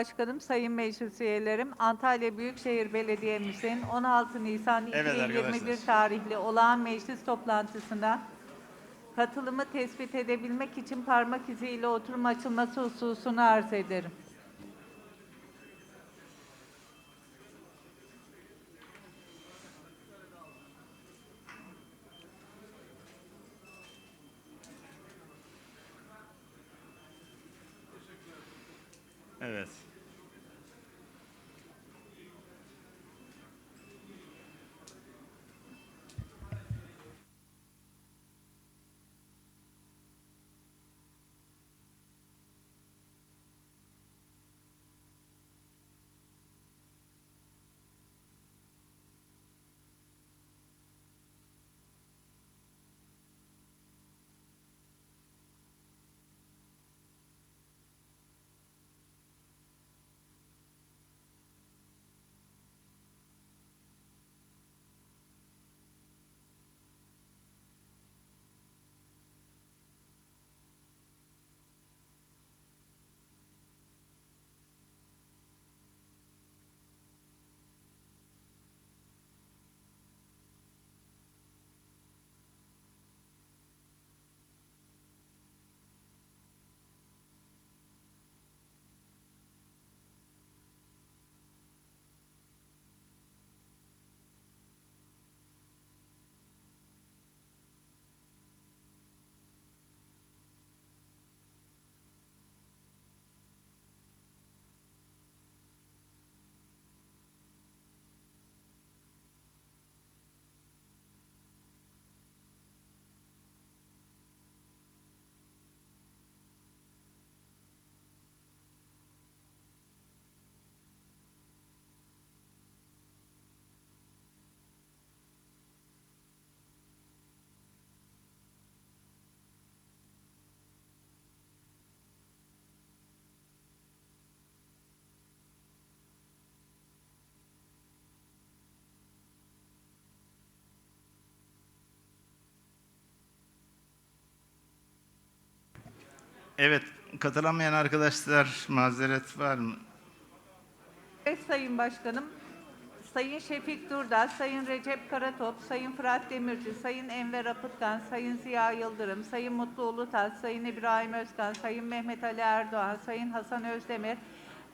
Başkanım, Sayın Meclis Üyelerim, Antalya Büyükşehir Belediye'mizin 16 Nisan Evet 2021 arkadaşlar. tarihli olağan meclis toplantısına katılımı tespit edebilmek için parmak iziyle oturum açılması hususunu arz ederim. Evet. Evet, katılamayan arkadaşlar mazeret var mı? Evet Sayın Başkanım, Sayın Şefik Durdar, Sayın Recep Karatop, Sayın Fırat Demirci, Sayın Enver Apıtkan, Sayın Ziya Yıldırım, Sayın Mutlu Ulutaş, Sayın İbrahim Özkan, Sayın Mehmet Ali Erdoğan, Sayın Hasan Özdemir,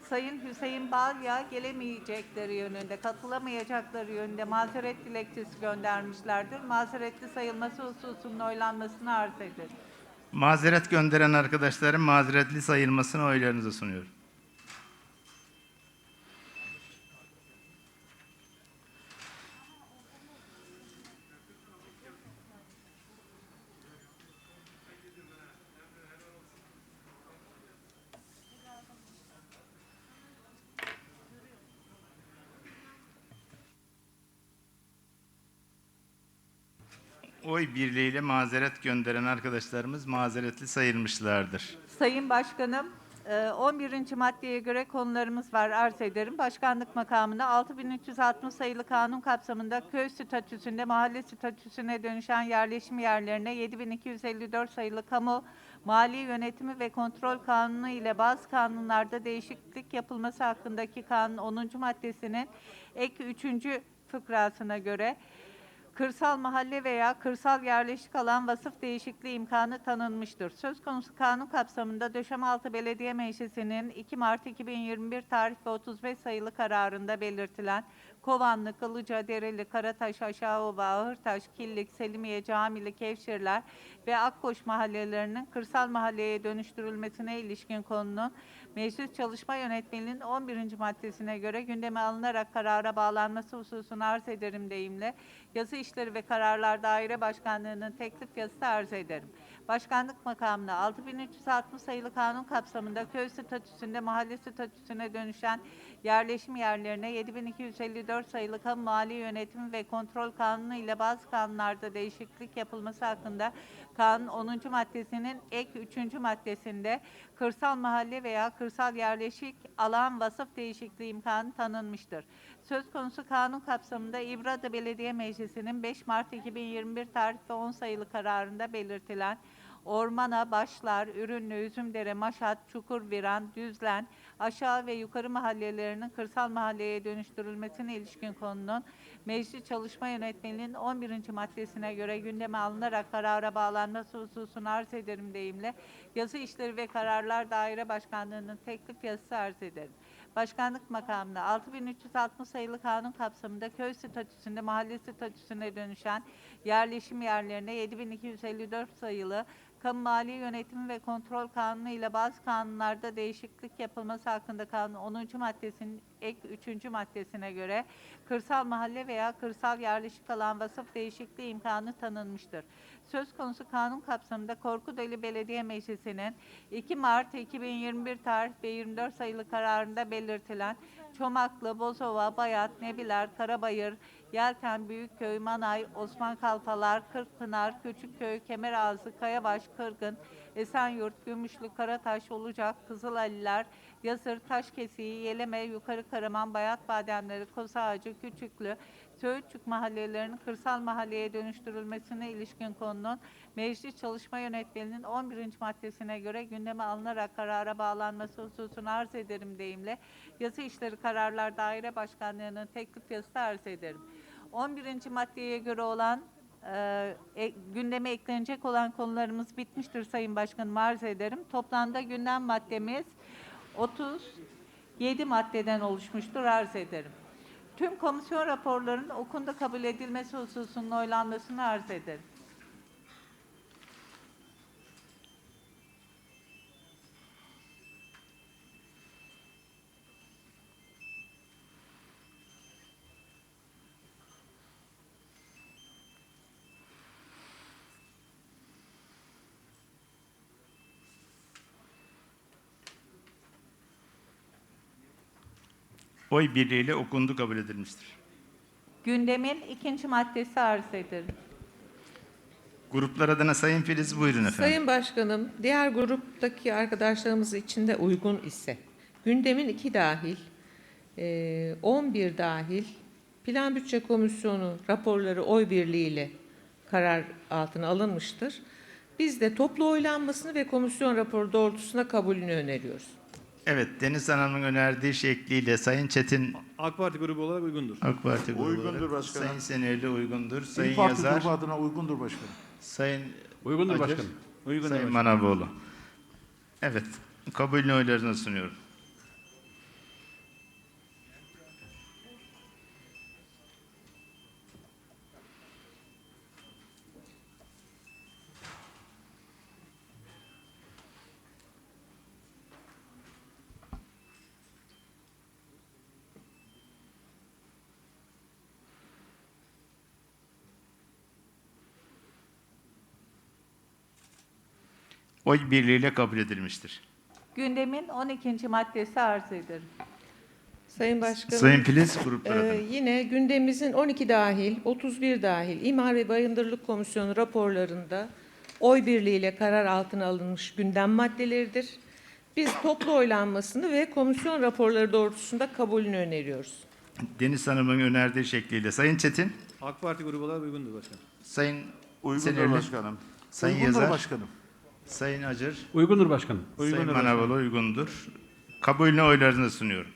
Sayın Hüseyin Balya gelemeyecekleri yönünde, katılamayacakları yönünde mazeret dilekçesi göndermişlerdir. Mazeretli sayılması hususunun oylanmasını arz ederim. Mazeret gönderen arkadaşların mazeretli sayılmasını oylarınıza sunuyorum. Oy birliğiyle mazeret gönderen arkadaşlarımız mazeretli sayılmışlardır. Sayın Başkanım, e, 11. maddeye göre konularımız var arz ederim. Başkanlık makamında 6360 sayılı kanun kapsamında köy statüsünde mahalle statüsüne dönüşen yerleşim yerlerine 7254 sayılı kamu mali yönetimi ve kontrol kanunu ile bazı kanunlarda değişiklik yapılması hakkındaki kanun 10. maddesinin ek 3. fıkrasına göre Kırsal mahalle veya kırsal yerleşik alan vasıf değişikliği imkanı tanınmıştır. Söz konusu kanun kapsamında Döşemealtı Belediye Meclisi'nin 2 Mart 2021 tarih ve 35 sayılı kararında belirtilen Kovanlı, Kılıca, Dereli, Karataş, Aşağıova, Ağırtaş, Killik, Selimiye, Camili, Kevşirler ve Akkoş mahallelerinin kırsal mahalleye dönüştürülmesine ilişkin konunun Meclis Çalışma Yönetmeliğinin 11. maddesine göre gündeme alınarak karara bağlanması hususunu arz ederim deyimle Yazı İşleri ve Kararlar Daire Başkanlığı'nın teklif yazısı arz ederim. Başkanlık makamına 6360 sayılı kanun kapsamında köy statüsünde mahalle statüsüne dönüşen yerleşim yerlerine 7254 sayılı kamu mali yönetimi ve kontrol kanunu ile bazı kanunlarda değişiklik yapılması hakkında kanun 10. maddesinin ek 3. maddesinde kırsal mahalle veya kırsal yerleşik alan vasıf değişikliği imkanı tanınmıştır. Söz konusu kanun kapsamında İbrada Belediye Meclisi'nin 5 Mart 2021 tarih ve 10 sayılı kararında belirtilen Ormana, Başlar, Ürünlü, Üzümdere, Maşat, Çukurviran, Düzlen, aşağı ve yukarı mahallelerinin kırsal mahalleye dönüştürülmesine ilişkin konunun Meclis Çalışma Yönetmeliğinin 11. maddesine göre gündeme alınarak karara bağlanması hususunu arz ederim deyimle Yazı İşleri ve Kararlar Daire Başkanlığı'nın teklif yazısı arz ederim. Başkanlık makamına 6360 sayılı kanun kapsamında köy statüsünde mahalle statüsüne dönüşen yerleşim yerlerine 7254 sayılı Kamu Mali Yönetimi ve Kontrol Kanunu ile bazı kanunlarda değişiklik yapılması hakkında kanun 10. maddesinin ek 3. maddesine göre kırsal mahalle veya kırsal yerleşik alan vasıf değişikliği imkanı tanınmıştır. Söz konusu kanun kapsamında Korkuteli Belediye Meclisi'nin 2 Mart 2021 tarih ve 24 sayılı kararında belirtilen Çomaklı, Bozova, Bayat, Nebiler, Karabayır, Yelten, Büyükköy, Manay, Osman Kalfalar, Kırkpınar, Küçükköy, Kemerazı, Kayabaş, Kırgın, Esenyurt, Gümüşlü, Karataş, Olacak, Kızılaliler, Yazır, Taşkesiği, Yeleme, Yukarı Karaman, Bayat Bademleri, Kozağacı, Küçüklü, Söğütçük mahallelerinin kırsal mahalleye dönüştürülmesine ilişkin konunun Meclis Çalışma Yönetmeliğinin 11. maddesine göre gündeme alınarak karara bağlanması hususunu arz ederim deyimle Yazı İşleri Kararlar Daire Başkanlığı'nın teklif yazısı arz ederim. 11. maddeye göre olan e, e, gündeme eklenecek olan konularımız bitmiştir Sayın Başkanım arz ederim. Toplamda gündem maddemiz 37 maddeden oluşmuştur arz ederim. Tüm komisyon raporlarının okunda kabul edilmesi hususunun oylanmasını arz ederim. Oy birliğiyle okundu kabul edilmiştir. Gündemin ikinci maddesi arz ederim. Gruplar adına Sayın Filiz buyurun efendim. Sayın Başkanım, diğer gruptaki arkadaşlarımız için de uygun ise gündemin iki dahil, eee, 11 dahil Plan Bütçe Komisyonu raporları oy birliğiyle karar altına alınmıştır. Biz de toplu oylanmasını ve komisyon raporu doğrultusunda kabulünü öneriyoruz. Evet, Deniz Hanım'ın önerdiği şekliyle Sayın Çetin AK Parti grubu olarak uygundur. AK Parti grubu Uygundur olarak, başkanım. Sayın Seneli uygundur. Sayın İYİ Parti Yazar, grubu adına uygundur başkanım. Sayın Uygundur Acır, başkanım. Uygundur Sayın başkanım. Manavoğlu. Evet, kabulünü oylarına sunuyorum. Oy birliğiyle kabul edilmiştir. Gündemin 12. maddesi arz ederim. Sayın Başkanım, Sayın Filiz gruplar Ee, adına. yine gündemimizin 12 dahil, 31 dahil İmar ve Bayındırlık Komisyonu raporlarında oy birliğiyle karar altına alınmış gündem maddeleridir. Biz toplu oylanmasını ve komisyon raporları doğrultusunda kabulünü öneriyoruz. Deniz Hanım'ın önerdiği şekliyle Sayın Çetin, AK Parti grubu olarak uygundur başkanım. Sayın Uygundur Seneli, başkanım. Sayın uygundur Yazar, başkanım. Sayın Acır, Uygundur başkanım. Sayın Uygundur Manavoğlu uygundur. Kabulünü oylarına sunuyorum.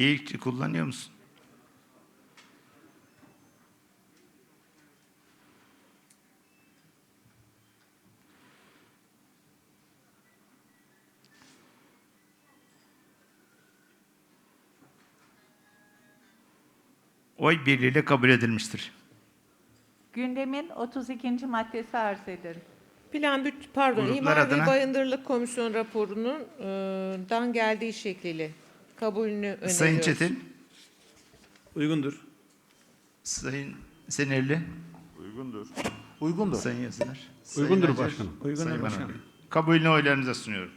Geyik kullanıyor musun? Oy birliğiyle kabul edilmiştir. Gündemin 32. maddesi arz ederim. Plan büt pardon Gruplar İmar adına- ve Bayındırlık Komisyon raporunun e, dan geldiği şekliyle kabulünü öneriyoruz. Sayın Çetin, Uygundur. Sayın Senelli, Uygundur. Uygundur. Sayın Yazılar. Uygundur Sayın başkanım. Uygundur Sayın başkanım. Manav. Kabulünü oylarınıza sunuyorum.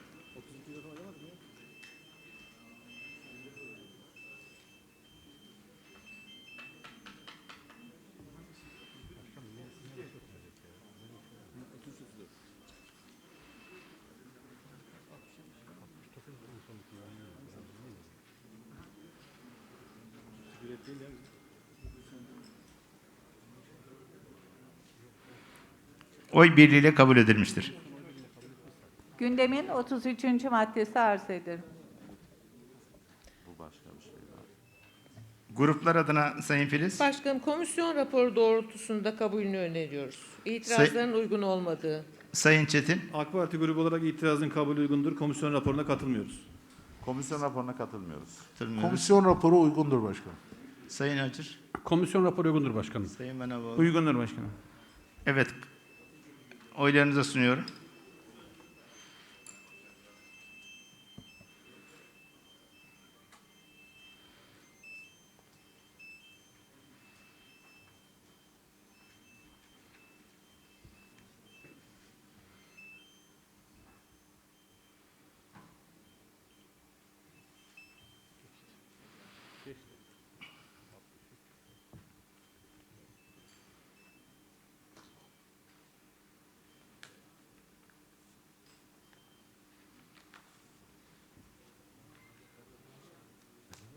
Oy birliğiyle kabul edilmiştir. Gündemin 33. maddesi arz ederim. Gruplar adına Sayın Filiz. Başkanım komisyon raporu doğrultusunda kabulünü öneriyoruz. İtirazların uygun olmadığı. Sayın Çetin. AK Parti grubu olarak itirazın kabulü uygundur. Komisyon raporuna katılmıyoruz. Komisyon raporuna katılmıyoruz. Katılmıyoruz. Komisyon raporu uygundur başkanım. Sayın Acır. Komisyon raporu uygundur başkanım. Sayın Manavoğlu. Uygundur başkanım. Evet. Oylarınıza sunuyorum.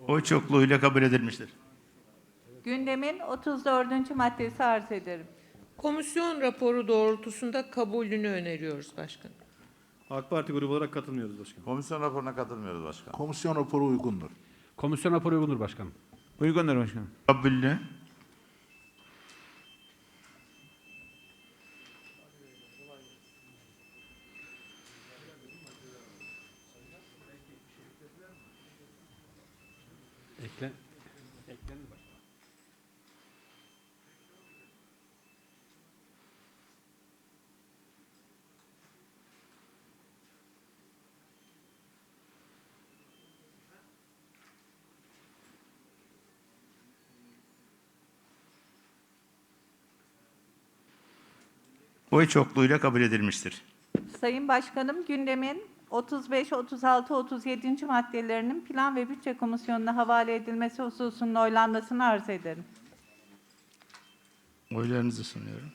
Oy çokluğuyla kabul edilmiştir. Gündemin 34. maddesi arz ederim. Komisyon raporu doğrultusunda kabulünü öneriyoruz başkanım. AK Parti grubu olarak katılmıyoruz başkanım. Komisyon raporuna katılmıyoruz başkanım. Komisyon raporu uygundur. Komisyon raporu uygundur başkanım. Uygundur başkanım. Kabulü. Oy çokluğuyla kabul edilmiştir. Sayın Başkanım, gündemin 35, 36, 37. maddelerinin Plan ve Bütçe Komisyonu'na havale edilmesi hususunun oylanmasını arz ederim. Oylarınızı sunuyorum.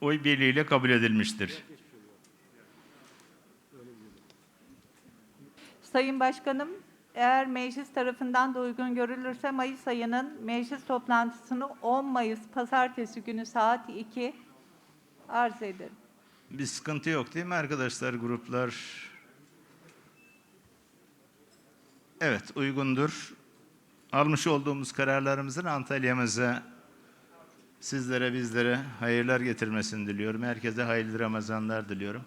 Oy birliğiyle kabul edilmiştir. Sayın Başkanım, eğer meclis tarafından da uygun görülürse Mayıs ayının meclis toplantısını 10 Mayıs Pazartesi günü saat 2 arz ederim. Bir sıkıntı yok değil mi arkadaşlar gruplar? Evet uygundur. Almış olduğumuz kararlarımızın Antalya'mıza sizlere bizlere hayırlar getirmesini diliyorum. Herkese hayırlı Ramazanlar diliyorum.